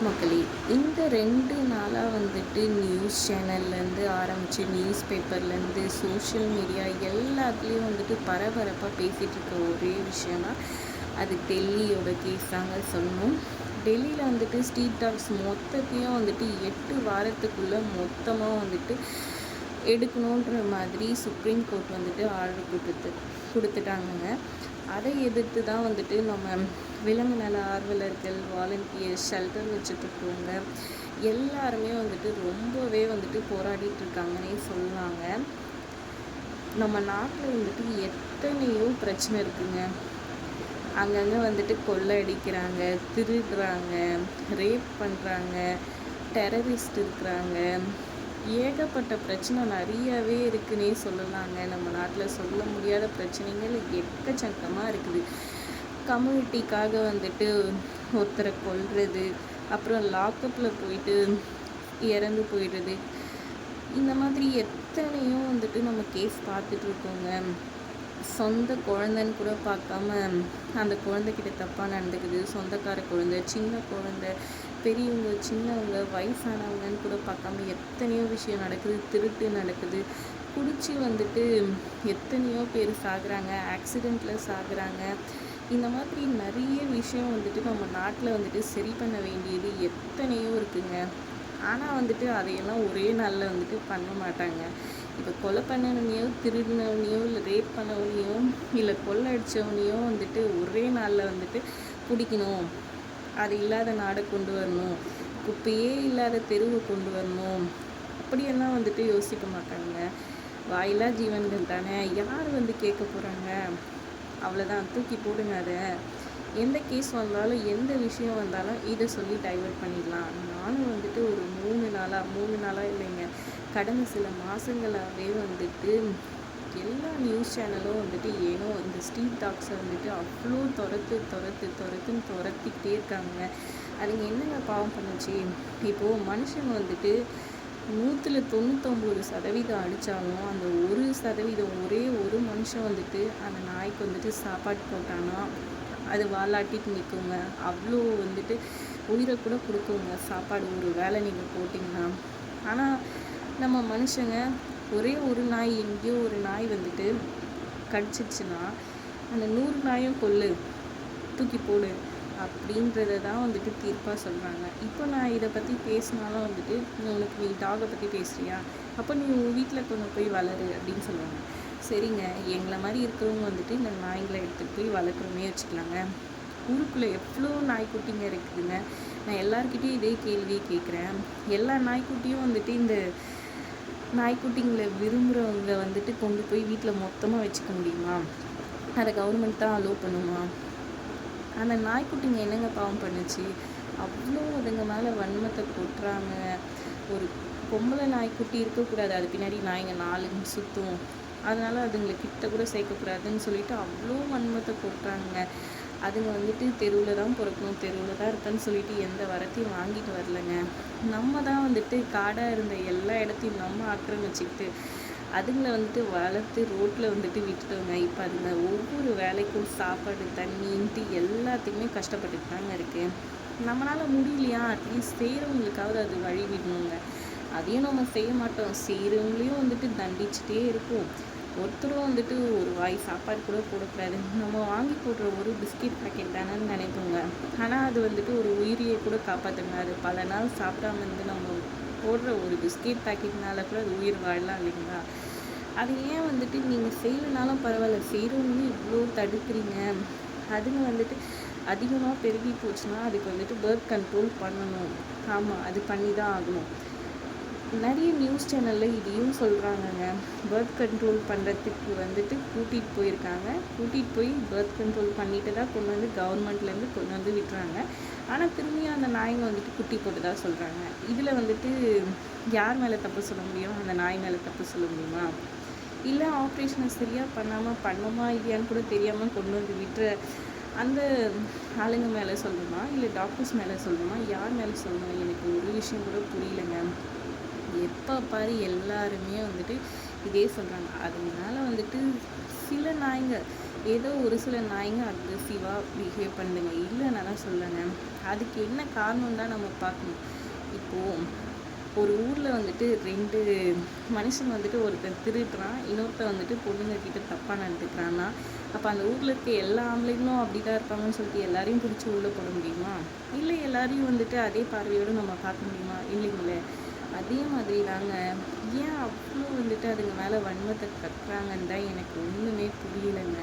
மக்களே. இந்த ரெண்டு நாளாக வந்துட்டு நியூஸ் சேனல்லேருந்து ஆரம்பித்து நியூஸ் பேப்பர்லேருந்து சோஷியல் மீடியா எல்லாத்துலேயும் வந்துட்டு பரபரப்பாக பேசிகிட்டு இருக்க ஒரே விஷயம்னா அது டெல்லியோட கேஸ் தாங்க சொல்லணும். டெல்லியில் வந்துட்டு ஸ்ட்ரீட் டாக்ஸ் மொத்தத்தையும் வந்துட்டு எட்டு வாரத்துக்குள்ளே மொத்தமாக வந்துட்டு எடுக்கணுன்ற மாதிரி சுப்ரீம் கோர்ட் வந்துட்டு ஆர்டர் கொடுத்து கொடுத்துட்டாங்கங்க. அதை எதிர்த்து தான் வந்துட்டு நம்ம விலங்கு நல ஆர்வலர்கள் வாலண்டியர்ஸ் ஷெல்டர் வச்சுட்ருக்கவங்க எல்லாருமே வந்துட்டு ரொம்பவே வந்துட்டு போராடிட்டு இருக்காங்கன்னே சொல்லாங்க நம்ம நாட்டில் வந்துட்டு எத்தனையோ பிரச்சனை இருக்குங்க. அங்கங்கே வந்துட்டு கொள்ளை அடிக்கிறாங்க திருடுறாங்க ரேப் பண்ணுறாங்க டெரரிஸ்ட் இருக்கிறாங்க. ஏகப்பட்ட பிரச்சனை நிறையவே இருக்குன்னே சொல்லலாங்க. நம்ம நாட்டில் சொல்ல முடியாத பிரச்சனைகள் எக்கச்சக்கமாக இருக்குது. கம்யூனிட்டிக்காக வந்துட்டு ஒருத்தரை கொல்றது அப்புறம் லாக்கப்பில் போயிட்டு இறந்து போயிடுறது. இந்த மாதிரி எத்தனையோ வந்துட்டு நம்ம கேஸ் பார்த்துட்ருக்கோங்க சொந்த குழந்தைன்னு கூட பார்க்காம அந்த குழந்தைக்கிட்ட தப்பாக நடந்துக்குது. சொந்தக்கார குழந்தை சின்ன குழந்தை பெரியவங்க சின்னவங்க வயசானவங்கன்னு கூட பார்க்காம எத்தனையோ விஷயம் நடக்குது திருட்டு நடக்குது. குடிச்சு வந்துட்டு எத்தனையோ பேர் சாகுறாங்க ஆக்சிடெண்ட்டில் சாகுறாங்க. இந்த மாதிரி நிறைய விஷயம் வந்துட்டு நம்ம நாட்டில் வந்துட்டு சரி பண்ண வேண்டியது எத்தனையோ இருக்குங்க. ஆனால் வந்துட்டு அதையெல்லாம் ஒரே நாளில் வந்துட்டு பண்ண மாட்டாங்க. இப்போ கொலை பண்ணவனையோ திருடினவனையோ இல்லை ரேப் பண்ணவனையோ இல்லை கொள்ளை அடித்தவனையோ வந்துட்டு ஒரே நாளில் வந்துட்டு பிடிக்கணும். அது இல்லாத நாடை கொண்டு வரணும். குப்பையே இல்லாத தெருவை கொண்டு வரணும். அப்படியெல்லாம் வந்துட்டு யோசிக்க மாட்டாங்க. வாயிலா ஜீவன்கள் தானே? யார் வந்து கேட்க போகிறாங்க அவ்வளோதான் தூக்கி போடுங்க அதை. எந்த கேஸ் வந்தாலும் எந்த விஷயம் வந்தாலும் இதை சொல்லி டைவெர்ட் பண்ணிடலாம். நானும் வந்துட்டு ஒரு மூணு நாளாக மூணு நாளாக இல்லைங்க. கடந்த சில மாதங்களாகவே வந்துட்டு எல்லா நியூஸ் சேனலும் வந்துட்டு ஏனோ இந்த ஸ்ட்ரீட் டாக்ஸை வந்துட்டு அவ்வளோ துரத்து துரத்து துரத்துன்னு துரத்திக்கிட்டே இருக்காங்க. அதுங்க என்னங்க பாவம் பண்ணுச்சு? இப்போது மனுஷங்க வந்துட்டு நூற்றில் தொண்ணூத்தொம்பது சதவீதம் அடித்தாலும் அந்த ஒரு சதவீதம் ஒரே ஒரு மனுஷன் வந்துட்டு அந்த நாய்க்கு வந்துட்டு சாப்பாடு போட்டான்னா அது வாலாட்டிட்டு நிற்குங்க அவ்வளோ வந்துட்டு உயிரை கூட கொடுக்குங்க. சாப்பாடு ஒரு வேலை நீங்கள் போட்டிங்கன்னா. ஆனால் நம்ம மனுஷங்க ஒரே ஒரு நாய் எங்கேயோ ஒரு நாய் வந்துட்டு கடிச்சிடுச்சுன்னா அந்த நூறு நாயும் கொல்லு. தூக்கி போடு. அப்படின்றத தான் வந்துட்டு தீர்ப்பாக சொல்கிறாங்க இப்போ நான் இதை பற்றி பேசினாலும் வந்துட்டு உனக்கு நீ டாகை பற்றி பேசுகிறியா அப்போ நீ உன் வீட்டில் கொண்டு போய் வளரு அப்படின்னு சொல்லுவாங்க. சரிங்க. எங்களை மாதிரி இருக்கிறவங்க வந்துட்டு இந்த நாய்களை எடுத்துகிட்டு போய் வளர்க்குறோமே வச்சுக்கலாங்க. ஊருக்குள்ளே எவ்வளோ நாய்க்குட்டிங்க இருக்குதுங்க. நான் எல்லாருக்கிட்டேயும் இதே கேள்வியை கேட்குறேன். எல்லா நாய்க்குட்டியும் வந்துட்டு இந்த நாய்க்குட்டிங்களை விரும்புகிறவங்க வந்துட்டு கொண்டு போய் வீட்டில் மொத்தமாக வச்சுக்க முடியுமா? அதை கவர்மெண்ட் தான் அலோவ் பண்ணுமா? அந்த நாய்க்குட்டிங்க என்னங்க பாவம் பண்ணுச்சு? அவ்வளோ அதுங்க மேலே வன்மத்தை கொட்டுறாங்க. ஒரு பொம்பளை நாய்க்குட்டி இருக்கக்கூடாது. அது பின்னாடி நாய்ங்க நாலுன்னு சுற்றும் அதனால் அதுங்களை கிட்ட கூட சேர்க்கக்கூடாதுன்னு சொல்லிட்டு அவ்வளோ வன்மத்தை கொட்டுறாங்க. அதுங்க வந்துட்டு தெருவில் தான் பிறக்கணும் தெருவில் தான் இருப்பேன்னு சொல்லிட்டு எந்த வரத்தையும் வாங்கிட்டு வரலைங்க. நம்ம தான் வந்துட்டு காடாக இருந்த எல்லா இடத்தையும் நம்ம ஆக்கிரமிச்சுக்கிட்டு அதுங்களை வந்துட்டு வளர்த்து ரோட்டில் வந்துட்டு விட்டுட்டோங்க இப்போ அதுங்க ஒவ்வொரு வேலைக்கும் சாப்பாடு தண்ணின்ட்டு எல்லாத்துக்குமே கஷ்டப்பட்டுட்டு தாங்க இருக்குது நம்மளால் முடியலையா? அட்லீஸ்ட் செய்கிறவங்களுக்காவது அது வழி விடணுங்க. அதையும் நம்ம செய்ய மாட்டோம். செய்கிறவங்களையும் வந்துட்டு தண்டிச்சுட்டே இருக்கும் ஒருத்தரும் வந்துட்டு ஒரு வாய் சாப்பாடு கூட போடக்கூடாது. நம்ம வாங்கி போடுற ஒரு பிஸ்கெட் பேக்கெட் தானேன்னு நினைப்போங்க. ஆனால் அது வந்துட்டு ஒரு உயிரியை கூட காப்பாற்றுங்க அது பல நாள் சாப்பிடாம இருந்து நம்ம போடுற ஒரு பிஸ்கெட் பேக்கெட்னால கூட அது உயிர் வாழலாம் இல்லைங்களா? அது ஏன் வந்துட்டு நீங்கள் செய்யலனாலும் பரவாயில்ல செய்கிறவங்களும் இவ்வளோ தடுக்கிறீங்க. அதுங்க வந்துட்டு அதிகமாக பெருகி போச்சுன்னா அதுக்கு வந்துட்டு பேர்த் கண்ட்ரோல் பண்ணணும். ஆமாம் அது பண்ணி தான் ஆகணும். நிறைய நியூஸ் சேனலில் இதையும் சொல்கிறாங்கங்க பேர்த் கண்ட்ரோல் பண்ணுறதுக்கு வந்துட்டு கூட்டிகிட்டு போயிருக்காங்க. கூட்டிகிட்டு போய் பேர்த் கண்ட்ரோல் பண்ணிட்டு தான் கொண்டு வந்து கவர்மெண்ட்லேருந்து கொண்டு வந்து விட்டுறாங்க. ஆனால் திரும்பியும் அந்த நாய்ங்க வந்துட்டு குட்டி போட்டு தான் சொல்கிறாங்க இதில் வந்துட்டு யார் மேலே தப்பு சொல்ல முடியும் அந்த நாய் மேலே தப்பு சொல்ல முடியுமா? இல்லை ஆப்ரேஷனை சரியாக பண்ணாமல் பண்ணோமா இல்லையான்னு கூட தெரியாமல் கொண்டு வந்து விட்டுற அந்த ஆளுங்க மேலே சொல்லணுமா இல்லை டாக்டர்ஸ் மேலே சொல்லணுமா யார் மேலே சொல்லணும் எனக்கு ஒரு விஷயம் கூட புரியலைங்க. எப்போ பாரு எல்லாருமே வந்துட்டு இதே சொல்கிறாங்க அதனால வந்துட்டு சில நாய்ங்க ஏதோ ஒரு சில நாய்ங்க அக்ரெசிவாக பிஹேவ் பண்ணுங்க இல்லைன்னு தான் அதுக்கு என்ன காரணம் தான் நம்ம பார்க்கணும். இப்போது ஒரு ஊரில் வந்துட்டு ரெண்டு மனுஷன் வந்துட்டு ஒருத்தன் திருடுறான் இன்னொருத்தன் வந்துட்டு பொண்ணுங்க கிட்ட தப்பாக நடந்துக்கிறான்னா அப்போ அந்த ஊரில் இருக்க எல்லா ஆம்பளைங்களும் அப்படி தான் இருப்பாங்கன்னு சொல்லிட்டு எல்லாரையும் பிடிச்சி உள்ளே போட முடியுமா? இல்லை எல்லாரையும் வந்துட்டு அதே பார்வையோடு நம்ம பார்க்க முடியுமா? இல்லைங்களே. அதே மாதிரி தாங்க ஏன் அவ்வளோ வந்துட்டு அதுங்க மேலே வன்மத்தை கட்டுறாங்கன்னு தான் எனக்கு ஒன்றுமே புரியலைங்க.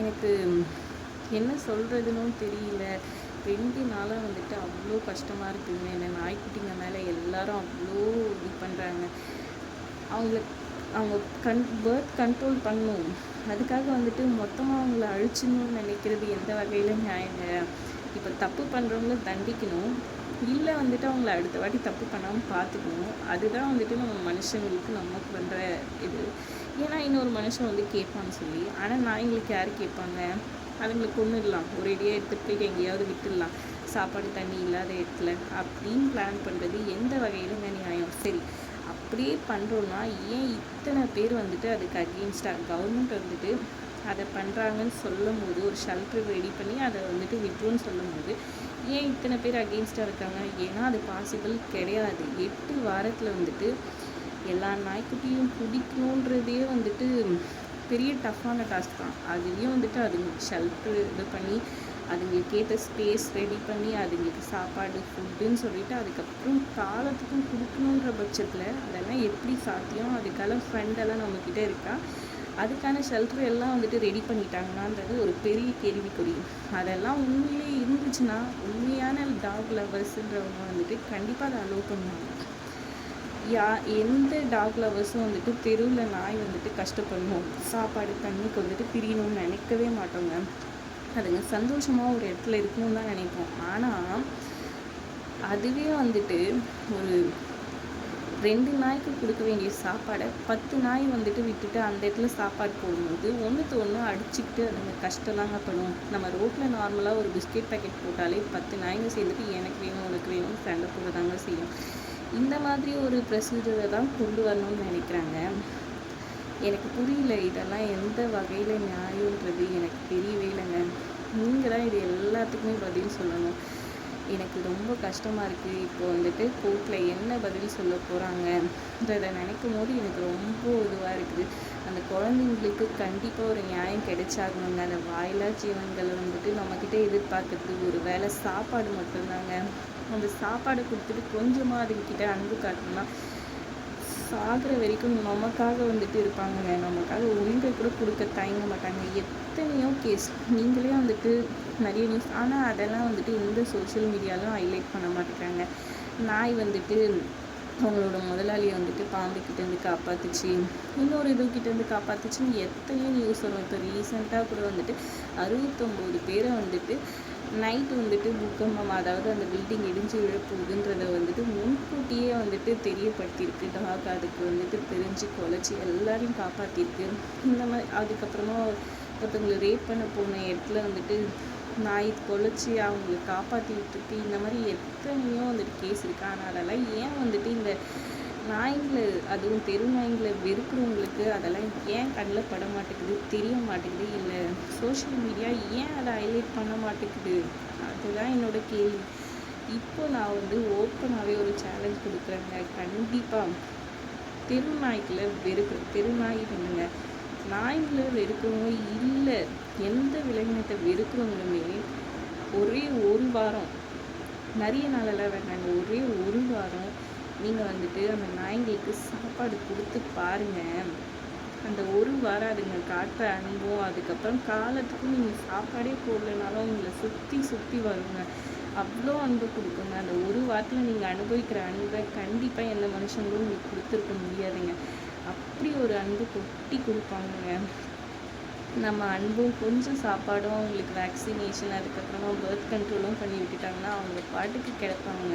எனக்கு என்ன சொல்கிறதுனும் தெரியல. ரெண்டு நாளாக வந்துட்டு அவ்வளோ கஷ்டமாக இருக்குங்க என்ன நாய்க்குட்டிங்க மேலே எல்லாரும் அவ்வளோ இது பண்ணுறாங்க அவங்கள அவங்க கண் பேர்த் கண்ட்ரோல் பண்ணும் அதுக்காக வந்துட்டு மொத்தமாக அவங்கள அழிச்சிடணும்னு நினைக்கிறது எந்த வகையில் நியாயங்க? இப்போ தப்பு பண்ணுறவங்கள தண்டிக்கணும். இல்லை வந்துட்டு அவங்கள அடுத்த வாட்டி தப்பு பண்ணாமல் பார்த்துக்கணும் அதுதான் வந்துட்டு நம்ம மனுஷங்களுக்கு நமக்கு பண்ணுற இது. ஏன்னா இன்னொரு மனுஷன் வந்து கேட்பான்னு சொல்லி. ஆனால் நாய்ங்களுக்கு யார் கேட்பாங்க? அதுங்களுக்கு ஒன்றுடலாம் ஒரேடியாக எடுத்துகிட்டு போயிட்டு எங்கேயாவது விட்டுடலாம். சாப்பாடு தண்ணி இல்லாத இடத்துல அப்படின்னு பிளான் பண்ணுறது எந்த வகையிலுங்க நியாயம். சரி அப்படியே பண்ணுறோன்னா ஏன் இத்தனை பேர் வந்துட்டு அதுக்கு அகெயின்ஸ்டாக கவர்மெண்ட் வந்துட்டு அதை பண்ணுறாங்கன்னு சொல்லும் போது ஒரு ஷெல்டர் ரெடி பண்ணி அதை வந்துட்டு விட்டுருன்னு சொல்லும் போது ஏன் இத்தனை பேர் அகெயின்ஸ்டாக இருக்காங்க? ஏன்னா அது பாசிபிள் கிடையாது. எட்டு வாரத்தில் வந்துட்டு எல்லா நாய்க்குட்டியும் பிடிக்கணுன்றதே வந்துட்டு பெரிய டஃப்பான டாஸ்க் தான். அதுலேயும் வந்துட்டு அதுங்களுக்கு ஷெல்டர் இது பண்ணி அதுங்களுக்கு ஏற்ற ஸ்பேஸ் ரெடி பண்ணி அதுங்களுக்கு சாப்பாடு ஃபுட்டுன்னு சொல்லிட்டு அதுக்கப்புறம் காலத்துக்கும் கொடுக்கணுன்ற பட்சத்தில் அதெல்லாம் எப்படி சாத்தியம்? அதுக்கான ஃப்ரெண்டெல்லாம் நம்மக்கிட்ட இருக்கா? அதுக்கான ஷெல்டர் எல்லாம் வந்துட்டு ரெடி பண்ணிட்டாங்கன்னான்றது ஒரு பெரிய கேள்விக்குறி. அதெல்லாம் உண்மையிலே இருந்துச்சுன்னா உண்மையான டாக் லவர்ஸுன்றவங்க வந்துட்டு கண்டிப்பாக அதை அலோவ் பண்ணுவாங்க. யா எந்த டாக் லவர்ஸும் வந்துட்டு தெருவில் நாய் வந்துட்டு கஷ்டப்படணும். சாப்பாடு தண்ணிக்கு வந்துட்டு பிரியணும்னு நினைக்கவே மாட்டோங்க. அதுங்க சந்தோஷமாக ஒரு இடத்துல இருக்கணும்னு தான் நினைப்போம். ஆனால் அதுவே வந்துட்டு ஒரு ரெண்டு நாய்க்கு கொடுக்க வேண்டிய சாப்பாடை பத்து நாய் வந்துட்டு விட்டுட்டு அந்த இடத்துல சாப்பாடு போடும்போது ஒன்றுத்து ஒன்று அடிச்சுக்கிட்டு அதுங்க கஷ்டம்தாங்க படும். நம்ம ரோட்டில் நார்மலாக ஒரு பிஸ்கெட் பேக்கெட் போட்டாலே பத்து நாய்ங்க சேர்ந்துட்டு எனக்கு வேணும் உனக்கு வேணும் சண்டை போடுறதாங்க தாங்க செய்யும். இந்த மாதிரி ஒரு ப்ரொசீஜரை தான் கொண்டு வரணும்னு நினைக்கிறாங்க. எனக்கு புரியல இதெல்லாம் எந்த வகையில் நியாயன்றது எனக்கு தெரியவே இல்லைங்க. நீங்கள் தான் இது எல்லாத்துக்குமே பதில் சொல்லணும். எனக்கு ரொம்ப கஷ்டமாக இருக்குது இப்போ வந்துட்டு கோர்ட்டில் என்ன பதில் சொல்ல போகிறாங்கன்றதை நினைக்கும் போது எனக்கு ரொம்ப இதுவாக இருக்குது. அந்த குழந்தைங்களுக்கு கண்டிப்பாக ஒரு நியாயம் கிடைச்சாகணுங்க. அந்த வாயிலா ஜீவன்களை வந்துட்டு நம்மக்கிட்ட எதிர்பார்க்கறது ஒரு வேளை சாப்பாடு மட்டும்தாங்க. அந்த சாப்பாடு கொடுத்துட்டு கொஞ்சமாக அதுக்கிட்ட அன்பு காட்டணும்னா சாகிற வரைக்கும் நமக்காக வந்துட்டு இருப்பாங்கங்க. நமக்காக உயிரை கூட கொடுக்க தயங்க மாட்டாங்க. எத்தனையோ கேஸ் நீங்களே வந்துட்டு நிறைய நியூஸ் ஆனால் அதெல்லாம் வந்துட்டு இந்த சோஷியல் மீடியாலும் ஹைலைட் பண்ண மாட்டேங்கிறாங்க. நாய் வந்துட்டு அவங்களோட முதலாளியை வந்துட்டு பாம்புக்கிட்டேருந்து காப்பாற்றுச்சு இன்னொரு இதுக்கிட்டேருந்து காப்பாற்றுச்சுன்னு எத்தனையோ நியூஸ் வரும். இப்போ ரீசெண்டாக கூட வந்துட்டு அறுபத்தொம்போது பேரை வந்துட்டு நைட்டு வந்துட்டு பூகம்பம் அதாவது அந்த பில்டிங் இடிஞ்சு விழப்போகுதுன்றத வந்துட்டு முன்கூட்டியே வந்துட்டு தெரியப்படுத்தியிருக்கு. டாக் அதுக்கு வந்துட்டு தெரிஞ்சு குலைச்சி எல்லாரையும் காப்பாற்றிருக்கு இந்த மாதிரி அதுக்கப்புறமா ஒருத்தவங்களை ரேப் பண்ண போன இடத்துல வந்துட்டு நாய் கொலைச்சி அவங்கள காப்பாற்றி இந்த மாதிரி எத்தனையோ வந்துட்டு கேஸ் இருக்குது ஆனால் அதெல்லாம் ஏன் வந்துட்டு இந்த நாய்ங்களை அதுவும் தெரு நாய்ங்களை வெறுக்கிறவங்களுக்கு அதெல்லாம் ஏன் கண்ணில் பட மாட்டேங்குது தெரிய மாட்டேங்குது? இல்லை சோஷியல் மீடியா ஏன் அதை ஹைலைட் பண்ண மாட்டேங்குது? அதுதான் என்னோட கேள்வி. இப்போ நான் வந்து ஓப்பனாகவே ஒரு சேலஞ்ச் கொடுக்குறேங்க. கண்டிப்பாக தெரு நாய்களை வெறுக்க தெரு நாய் பண்ணுங்க நாய்களை வெறுக்கிறவங்க இல்லை. எந்த விலங்கினத்தை வெறுக்கிறவங்களுமே ஒரே ஒரு வாரம் நிறைய நாளெல்லாம் வேண்டாங்க. ஒரே ஒரு வாரம் நீங்கள் வந்துட்டு அந்த நாய்ங்களுக்கு சாப்பாடு கொடுத்து பாருங்கள் அந்த ஒரு வாரம் அதுங்க காட்டுற அன்பும் அதுக்கப்புறம் காலத்துக்கும் நீங்கள் சாப்பாடே போடலனாலும் உங்களை சுற்றி சுற்றி வருங்க. அவ்வளோ அன்பு கொடுக்குங்க. அந்த ஒரு வாரத்தில் நீங்கள் அனுபவிக்கிற அன்பை கண்டிப்பாக எந்த மனுஷங்களும் உங்களுக்கு கொடுத்துருக்க முடியாதுங்க. அப்படி ஒரு அன்பு கொட்டி கொடுப்பாங்கங்க. நம்ம அன்பும் கொஞ்சம் சாப்பாடும் அவங்களுக்கு வேக்சினேஷன் அதுக்கப்புறமா பேர்த் கண்ட்ரோலும் பண்ணி விட்டுட்டாங்கன்னா அவங்க பாட்டுக்கு கிடப்பாங்க.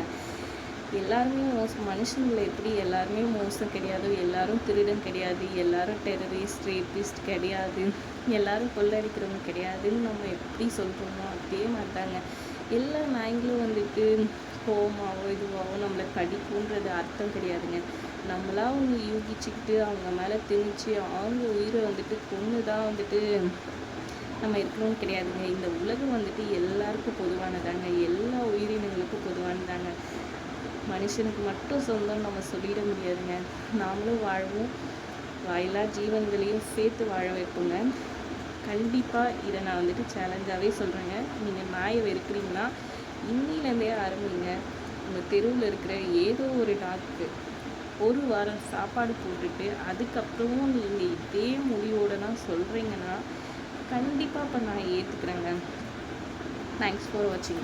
எல்லாருமே மோசம். மனுஷங்களை எப்படி எல்லாருமே மோசம் கிடையாது எல்லாரும் திருடன் கிடையாது எல்லாரும் டெரரிஸ்ட் ரேபிஸ்ட் கிடையாது எல்லாரும் கொள்ளடிக்கிறவங்க கிடையாதுன்னு நம்ம எப்படி சொல்கிறோமோ அதே மாட்டாங்க எல்லா நாய்களும் வந்துட்டு கோமாவோ இதுவாகவோ நம்மளை கடிக்குன்றது அர்த்தம் கிடையாதுங்க. நம்மளா அவங்க யூகிச்சுக்கிட்டு அவங்க மேலே திணிச்சு அவங்க உயிரை வந்துட்டு கொன்று தான் வந்துட்டு நம்ம இருக்கணும்னு கிடையாதுங்க. இந்த உலகம் வந்துட்டு எல்லாருக்கும் பொதுவானதாங்க. எல்லா உயிரினங்களுக்கும் பொதுவானதாங்க. மனுஷனுக்கு மட்டும் சொந்தம் நம்ம சொல்லிட முடியாதுங்க. நாமளும் வாழ்வோம் வாயிலா ஜீவன்களையும் சேர்த்து வாழ வைப்போங்க. கண்டிப்பாக இதை நான் வந்துட்டு சேலஞ்சாகவே சொல்கிறேங்க நீங்கள் நாயை வெறுக்கிறீங்கன்னா இன்னிலேருந்தே ஆரம்பிங்க உங்கள் தெருவில் இருக்கிற ஏதோ ஒரு டாக்கு ஒரு வாரம் சாப்பாடு போட்டுட்டு அதுக்கப்புறமும் நீங்கள் இதே முடிவோடு நான் சொல்கிறீங்கன்னா கண்டிப்பாக இப்போ நான் ஏற்றுக்கிறேங்க தேங்க்ஸ் ஃபார் வாட்சிங்